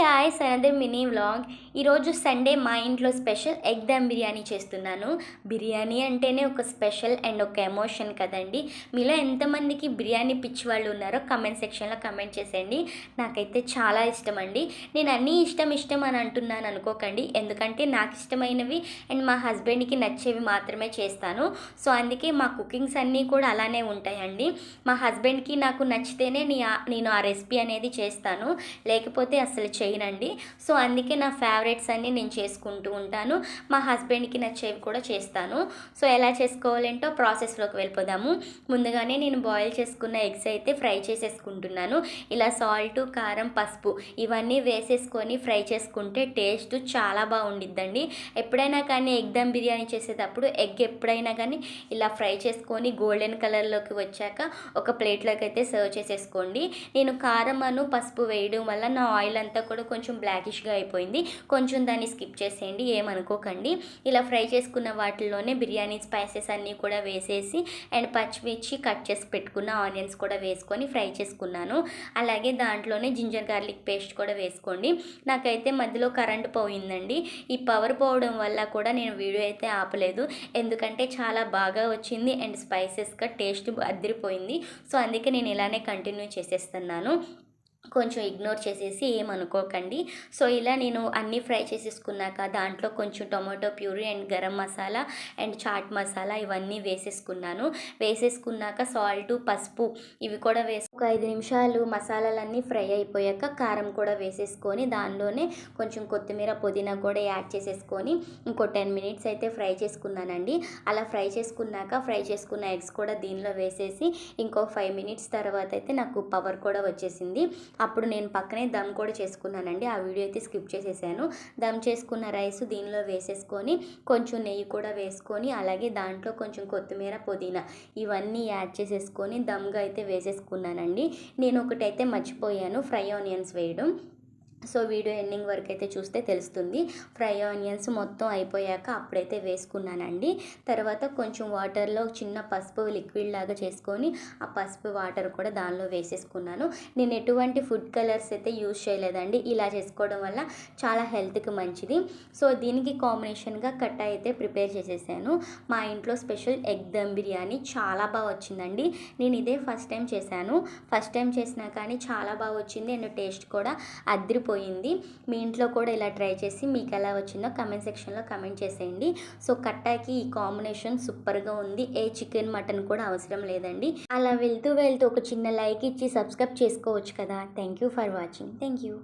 Guys another mini vlog ఈరోజు Sunday మా ఇంట్లో స్పెషల్ ఎగ్ దమ్ బిర్యానీ చేస్తున్నాను. బిర్యానీ అంటేనే ఒక స్పెషల్ అండ్ ఒక ఎమోషన్ కదండి. మీలో ఎంతమందికి బిర్యానీ పిచ్చి వాళ్ళు ఉన్నారో కమెంట్ సెక్షన్లో కమెంట్ చేసేయండి. నాకైతే చాలా ఇష్టం అండి నేను అన్నీ ఇష్టం ఇష్టం అని అంటున్నాను అనుకోకండి. ఎందుకంటే నాకు ఇష్టమైనవి అండ్ మా హస్బెండ్కి నచ్చేవి మాత్రమే చేస్తాను. సో అందుకే మా కుకింగ్స్ అన్నీ కూడా అలానే ఉంటాయండి. మా హస్బెండ్కి నాకు నచ్చితేనే నీ నేను ఆ రెసిపీ అనేది చేస్తాను. లేకపోతే అసలు చేయనండి. సో అందుకే నా ఫేవరెట్స్ అన్నీ నేను చేసుకుంటూ ఉంటాను. మా హస్బెండ్కి నచ్చేవి కూడా చేస్తాను. సో ఎలా చేసుకోవాలంటో ప్రాసెస్లోకి వెళ్ళిపోదాము. ముందుగానే నేను బాయిల్ చేసుకున్న ఎగ్స్ అయితే ఫ్రై చేసేసుకుంటున్నాను. ఇలా సాల్ట్ కారం పసుపు ఇవన్నీ వేసేసుకొని ఫ్రై చేసుకుంటే టేస్ట్ చాలా బాగుండిద్దండి. ఎప్పుడైనా కానీ ఎగ్ దమ్ బిర్యానీ చేసేటప్పుడు ఎగ్ ఎప్పుడైనా కానీ ఇలా ఫ్రై చేసుకొని గోల్డెన్ కలర్లోకి వచ్చాక ఒక ప్లేట్లోకి అయితే సర్వ్ చేసేసుకోండి. నేను కారం అను పసుపు వేయడం వల్ల నా ఆయిల్ అంతా కూడా కొంచెం బ్లాకిష్గా అయిపోయింది. కొంచెం దాన్ని స్కిప్ చేసేయండి ఏమనుకోకండి. ఇలా ఫ్రై చేసుకున్న వాటిల్లోనే బిర్యానీ స్పైసెస్ అన్నీ కూడా వేసేసి అండ్ పచ్చిమిర్చి కట్ చేసి పెట్టుకున్న ఆనియన్స్ కూడా వేసుకొని ఫ్రై చేసుకున్నాను. అలాగే దాంట్లోనే జింజర్ గార్లిక్ పేస్ట్ కూడా వేసుకోండి. నాకైతే మధ్యలో కరెంట్ పోయిందండి. ఈ పవర్ పోవడం వల్ల కూడా నేను వీడియో అయితే ఆపలేదు. ఎందుకంటే చాలా బాగా వచ్చింది అండ్ స్పైసెస్గా టేస్ట్ అదిరిపోయింది. సో అందుకే నేను ఇలానే కంటిన్యూ చేసేస్తున్నాను. కొంచెం ఇగ్నోర్ చేసేసి ఏమనుకోకండి. సో ఇలా నేను అన్నీ ఫ్రై చేసేసుకున్నాక దాంట్లో కొంచెం tomato puree and garam masala and chaat masala ఇవన్నీ వేసేసుకున్నాను. వేసేసుకున్నాక సాల్ట్ పసుపు ఇవి కూడా వేసి ఒక ఐదు నిమిషాలు మసాలాలన్నీ ఫ్రై అయిపోయాక కారం కూడా వేసేసుకొని దానిలోనే కొంచెం కొత్తిమీర పుదీనా కూడా యాడ్ చేసేసుకొని ఇంకో టెన్ మినిట్స్ అయితే ఫ్రై చేసుకున్నానండి. అలా ఫ్రై చేసుకున్నాక ఫ్రై చేసుకున్న ఎగ్స్ కూడా దీనిలో వేసేసి ఇంకో ఫైవ్ మినిట్స్ తర్వాత అయితే నాకు పవర్ కూడా వచ్చేసింది. అప్పుడు నేను పక్కనే దమ్ కూడా చేసుకున్నానండి. ఆ వీడియో అయితే స్కిప్ చేసేసాను. దమ్ చేసుకున్న రైస్ దీనిలో వేసేసుకొని కొంచెం నెయ్యి కూడా వేసుకొని అలాగే దాంట్లో కొంచెం కొత్తిమీర పుదీనా ఇవన్నీ యాడ్ చేసేసుకొని దమ్గా అయితే వేసేసుకున్నానండి. నేను ఒకటైతే మర్చిపోయాను ఫ్రై ఆనియన్స్ వేయడం. సో వీడియో ఎండింగ్ వరకు అయితే చూస్తే తెలుస్తుంది. ఫ్రై ఆనియన్స్ మొత్తం అయిపోయాక అప్పుడైతే వేసుకున్నానండి. తర్వాత కొంచెం వాటర్లో చిన్న పసుపు లిక్విడ్ లాగా చేసుకొని ఆ పసుపు వాటర్ కూడా దానిలో వేసేసుకున్నాను. నేను ఎటువంటి ఫుడ్ కలర్స్ అయితే యూజ్ చేయలేదండి. ఇలా చేసుకోవడం వల్ల చాలా హెల్త్కి మంచిది. సో దీనికి కాంబినేషన్గా కట్ట అయితే ప్రిపేర్ చేసేసాను. మా ఇంట్లో స్పెషల్ ఎగ్ దమ్ బిర్యానీ చాలా బాగా వచ్చిందండి. నేను ఇదే ఫస్ట్ టైం చేశాను. ఫస్ట్ టైం చేసినా కానీ చాలా బాగా వచ్చింది. అండ్ టేస్ట్ కూడా పోయింది. మీ ఇంట్లో కూడా ఇలా ట్రై చేసి మీకు ఎలా వచ్చిందో కమెంట్ సెక్షన్లో కమెంట్ చేసేయండి. సో కట్టాకి ఈ కాంబినేషన్ సూపర్గా ఉంది. ఏ చికెన్ మటన్ కూడా అవసరం లేదండి. అలా వెళ్తూ వెళ్తూ ఒక చిన్న లైక్ ఇచ్చి సబ్స్క్రైబ్ చేసుకోవచ్చు కదా. Thank you for watching. Thank you.